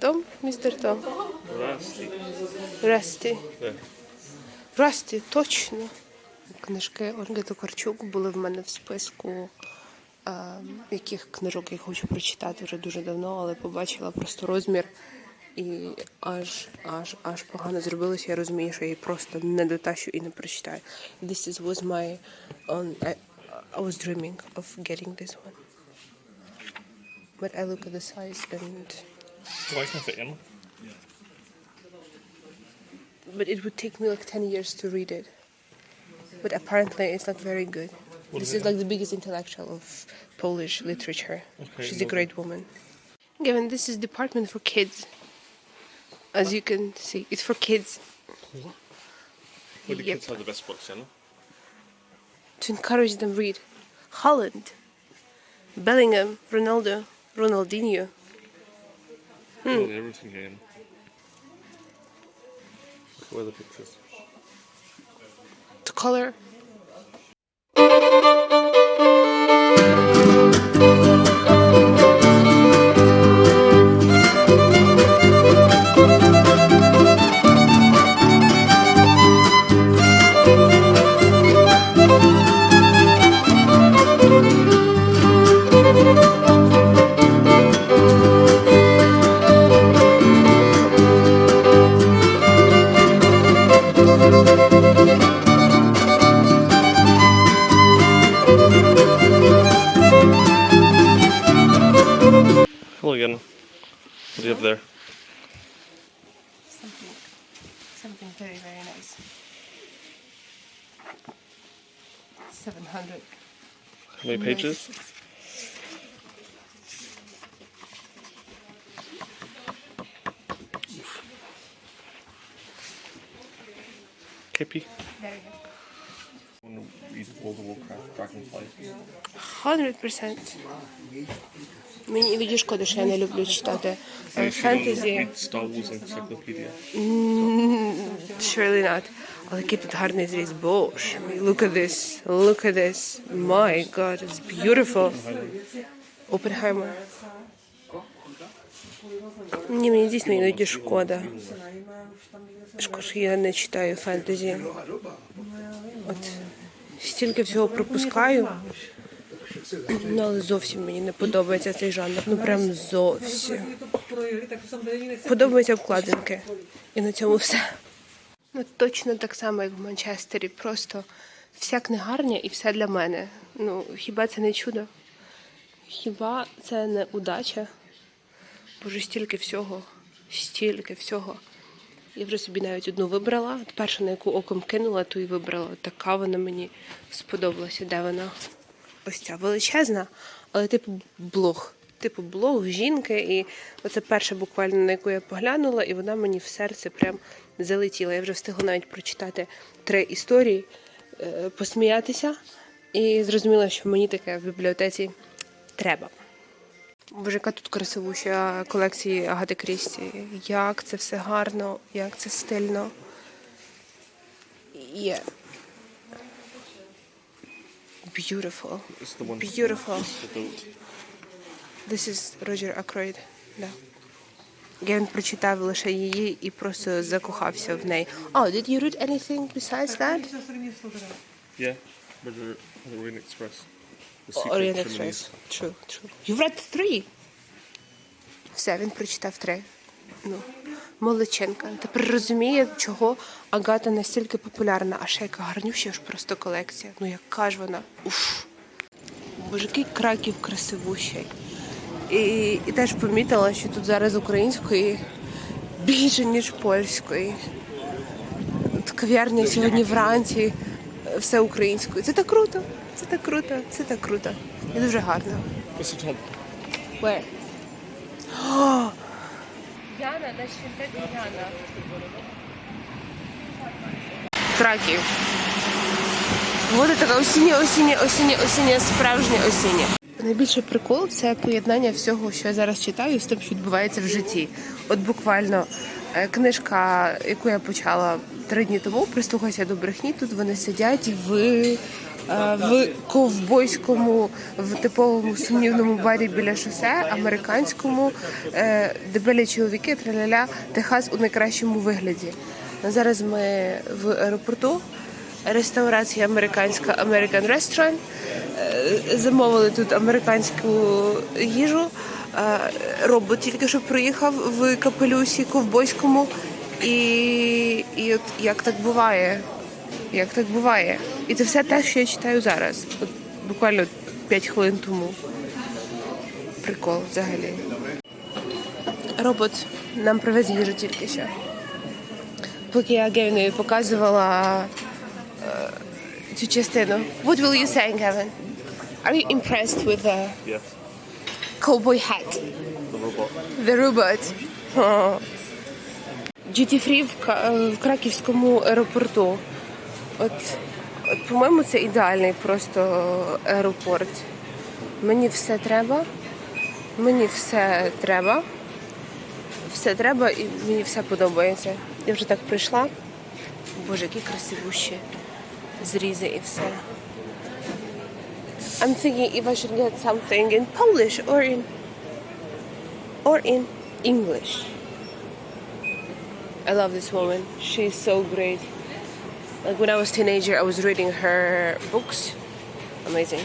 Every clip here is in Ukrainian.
Том, містер Том. Расті. Yeah. Расті, точно. Книжки Ольги Токарчук були в мене в списку, е, яких книжок я хочу прочитати вже дуже давно, але побачила просто розмір і аж, аж, аж погано зробилося. Я розумію, що я її просто не дотащу і не прочитаю. This is, was my own, I, I was dreaming of getting this one. But I look at the size and Why isn't it in? but it would take me like 10 years to read it. But apparently it's like very good. What this is is like the biggest intellectual of Polish literature. Okay, She's a no great woman. Given this is department for kids. As you can see, it's for kids Where do Yep. kids have the best books, you know? to encourage them read. Holland, Bellingham, Ronaldo, Ronaldinho. Hmm. Everything in. Look are the pictures. The color. Do you have there? Something, something very, very nice. 700. How many pages? Kippy. Very good. I want to read World of Warcraft Dragonfly. 100%. Мені іноді шкода, що я не люблю читати е, If you don't фентезі. read Star Wars Encyclopedia. Surely not. Але який тут гарний зріз. Боже мій, look at this. Look at this. My God, it's beautiful. Опенхаймер. Ні, мені дійсно іноді шкода. Шкода, що я не читаю фентезі. От стільки всього пропускаю. Ну, але зовсім мені не подобається цей жанр. Ну прям зовсім. Подобаються обкладинки. І на цьому все. Ну, точно так само, як в Манчестері. Просто вся книгарня і все для мене. Ну, хіба це не чудо? Хіба це не удача? Боже, стільки всього, стільки всього. Я вже собі навіть одну вибрала. От Перша, на яку оком кинула, ту і вибрала. Така вона мені сподобалася. Де вона? Ось ця величезна, але типу блог. Типу блог жінки. І оце перша буквально на яку я поглянула, і вона мені в серце прям залетіла. Я вже встигла навіть прочитати три історії, е, посміятися, і зрозуміла, що мені таке в бібліотеці треба. Боже, яка тут красивуща колекції Агати Крісті. Як це все гарно, як це стильно. Є. Beautiful. Beautiful. This is Roger Ackroyd. Да. Він прочитав лише її і просто закохався в неї. Oh, did you read anything besides that? Yeah. River, the Orient Express. The Secret Orient Criminals. Express. True, true. You read three? Все, він прочитав три. Ну, молодчинка. Тепер розуміє, чого Агата настільки популярна, а ще яка гарнюща ж просто колекція. Ну яка ж вона? Уф. Боже, який краків красивущий. І, і теж помітила, що тут зараз української більше, ніж польської. Кав'ярня сьогодні вранці е, все українською. Це так круто, так круто, це так круто. І дуже гарно. Where? Oh! Яна, на świętego Яна. Краків. Вода така осіння, осіння, осіння, осіння, справжня осіння. Найбільший прикол це поєднання всього, що я зараз читаю, з тим, що відбувається в житті. От буквально Е, Книжка, яку я почала три дні тому, прислухайся до брехні. Тут вони сидять в, е, в ковбойському, в типовому сумнівному барі біля шосе, американському, е, дебелі чоловіки, траляля, Техас у найкращому вигляді. Зараз ми в аеропорту. Реставрація американська American Restaurant. Е, Замовили тут американську їжу. Робот тільки що приїхав в капелюсі ковбойському. І, і от як так буває? Як так буває? І це все те, що я читаю зараз. От буквально 5 хвилин тому. Прикол взагалі. Робот нам привез їжу тільки що. Поки я Гевінові показувала е, цю частину. What will you say, Gavin? Are you impressed with the Yes. cowboy hat? The robot. The robot. О. Duty free в, Краківському аеропорту. От, от, по-моєму, це ідеальний просто аеропорт. Мені все треба. Мені все треба. Все треба і мені все подобається. Я вже так прийшла. Боже, які красивущі зрізи і все. I'm thinking if I should get something in Polish or in or in English. I love this woman. She's so great. Like when I was teenager, I was reading her books. Amazing.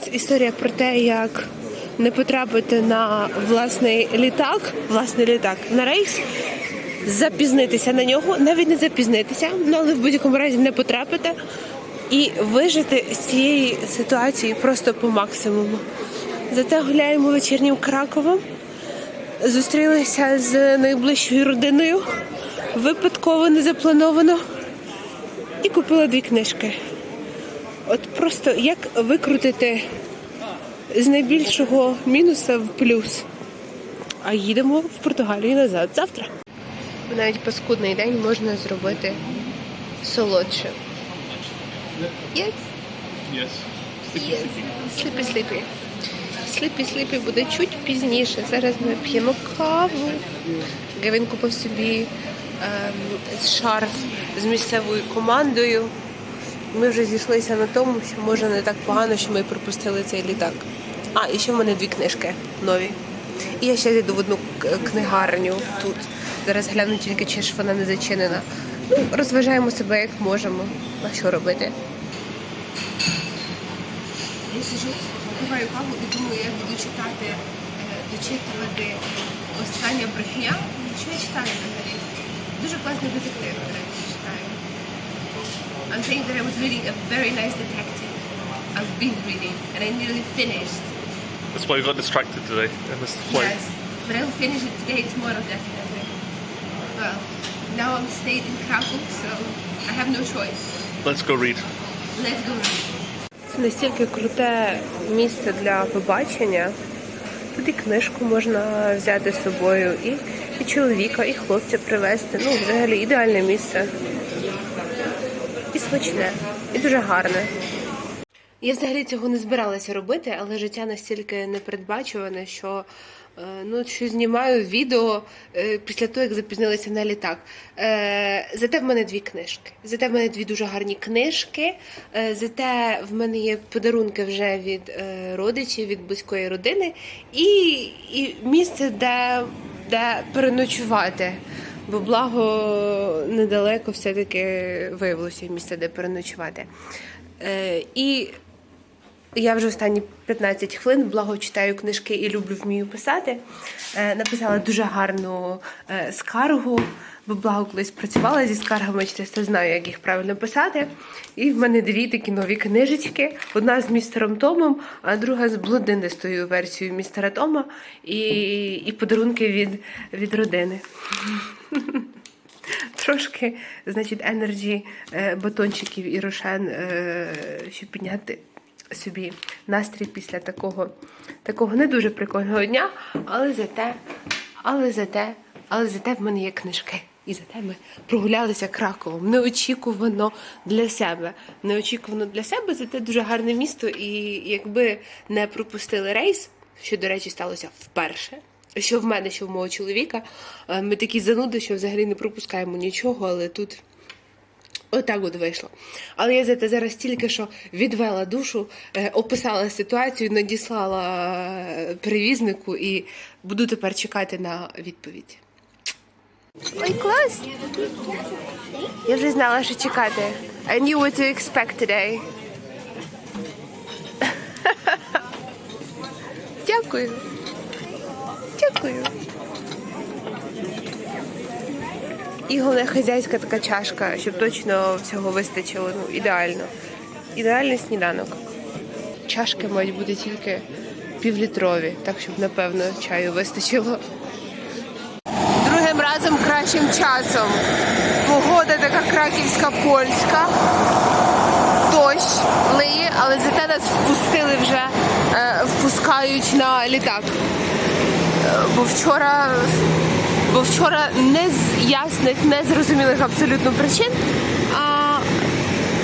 Це історія про те, як не потрапити на власний літак, власний літак на рейс, запізнитися на нього, навіть не запізнитися, ну але в будь-якому разі не потрапити і вижити з цієї ситуації просто по максимуму. Зате гуляємо вечірнім Краковом зустрілися з найближчою родиною, випадково не заплановано, і купила дві книжки. От просто як викрутити з найбільшого мінуса в плюс. А їдемо в Португалію назад завтра. Навіть паскудний день можна зробити солодше. Yes? Yes. Сліпі, сліпі. Сліпі, сліпі буде чуть пізніше. Зараз ми п'ємо каву. Гевін купив собі шарф з місцевою командою. Ми вже зійшлися на тому, що може не так погано, що ми пропустили цей літак. А, і ще в мене дві книжки нові. І я ще йду в одну книгарню тут. Зараз гляну тільки, чи ж вона не зачинена. Ну, розважаємо себе як можемо. А що робити? Я сижу, попиваю каву і думаю, я буду читати, е, дочитувати остання брехня. Що я читаю взагалі? Дуже класний детектив, до речі, читаю. I'm saying that I was reading a very nice detective. I've been reading and I nearly finished. That's why we got distracted today in this flight. Yes. But I'll finish it today, tomorrow definitely. Well, now I'm stayed in Krakow, so I have no choice. Let's go read. Let's go. Це настільки круте місце для побачення. Тут і книжку можна взяти з собою, і, і чоловіка, і хлопця привезти. Ну, взагалі ідеальне місце. І смачне, і дуже гарне. Я взагалі цього не збиралася робити, але життя настільки непередбачуване, що ну, що знімаю відео е, після того, як запізнилася на літак. Е, Зате в мене дві книжки. Зате в мене дві дуже гарні книжки. Е, Зате в мене є подарунки вже від е, родичів, від близької родини, і, і місце, де, де переночувати. Бо благо недалеко все-таки виявилося місце, де переночувати. Е, і я вже останні 15 хвилин благо читаю книжки і люблю вмію писати. Е, написала дуже гарну е, скаргу, бо благо колись працювала зі скаргами, часто знаю, як їх правильно писати. І в мене дві такі нові книжечки: одна з містером Томом, а друга з блондинистою версією містера Тома, і, і подарунки від, від родини. Трошки, значить, енерджі е, батончиків і рошен, щоб підняти собі настрій після такого, такого не дуже прикольного дня, але зате, але зате, але зате в мене є книжки. І зате ми прогулялися Краковом. Неочікувано для себе. Неочікувано для себе, зате дуже гарне місто. І якби не пропустили рейс, що, до речі, сталося вперше що в мене, що в мого чоловіка. Е, Ми такі зануди, що взагалі не пропускаємо нічого, але тут отак от вийшло. Але я зате зараз тільки що відвела душу, е, описала ситуацію, надіслала е, перевізнику і буду тепер чекати на відповідь. Ой, клас! Я вже знала, що чекати. I knew what to expect today. Дякую. Дякую. І головне хазяйська така чашка, щоб точно всього вистачило. Ну, ідеально. Ідеальний сніданок. Чашки мають бути тільки півлітрові, так щоб, напевно, чаю вистачило. Другим разом кращим часом. Погода така краківська польська. Дощ лиє, але зате нас впустили вже, е, впускають на літак. Е, Бо вчора, бо вчора не з ясних, незрозумілих абсолютно причин, а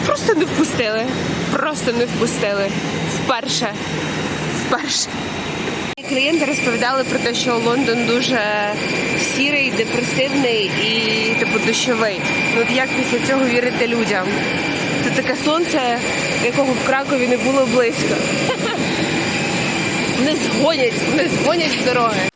просто не впустили. Просто не впустили. Вперше. Вперше. Клієнти розповідали про те, що Лондон дуже сірий, депресивний і типу дощовий. Ну от як після цього вірити людям? Тут таке сонце, якого в Кракові не було близько. Не згонять, не згонять з дороги.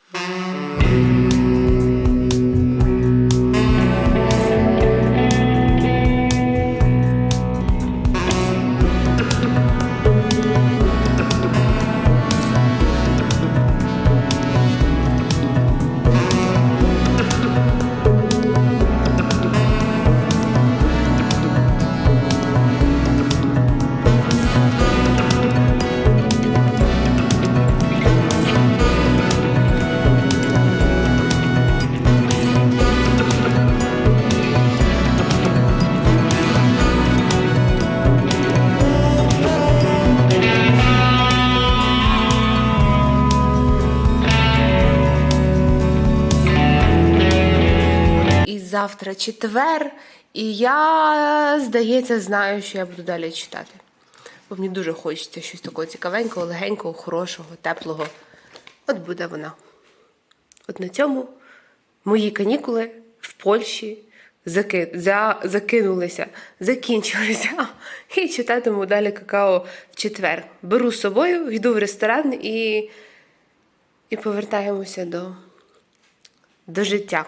Завтра четвер, і я, здається, знаю, що я буду далі читати. Бо мені дуже хочеться щось такого цікавенького, легенького, хорошого, теплого. От буде вона. От на цьому мої канікули в Польщі заки... за... закинулися, закінчилися. І читатиму далі какао в четвер. Беру з собою, йду в ресторан і, і повертаємося до, до життя.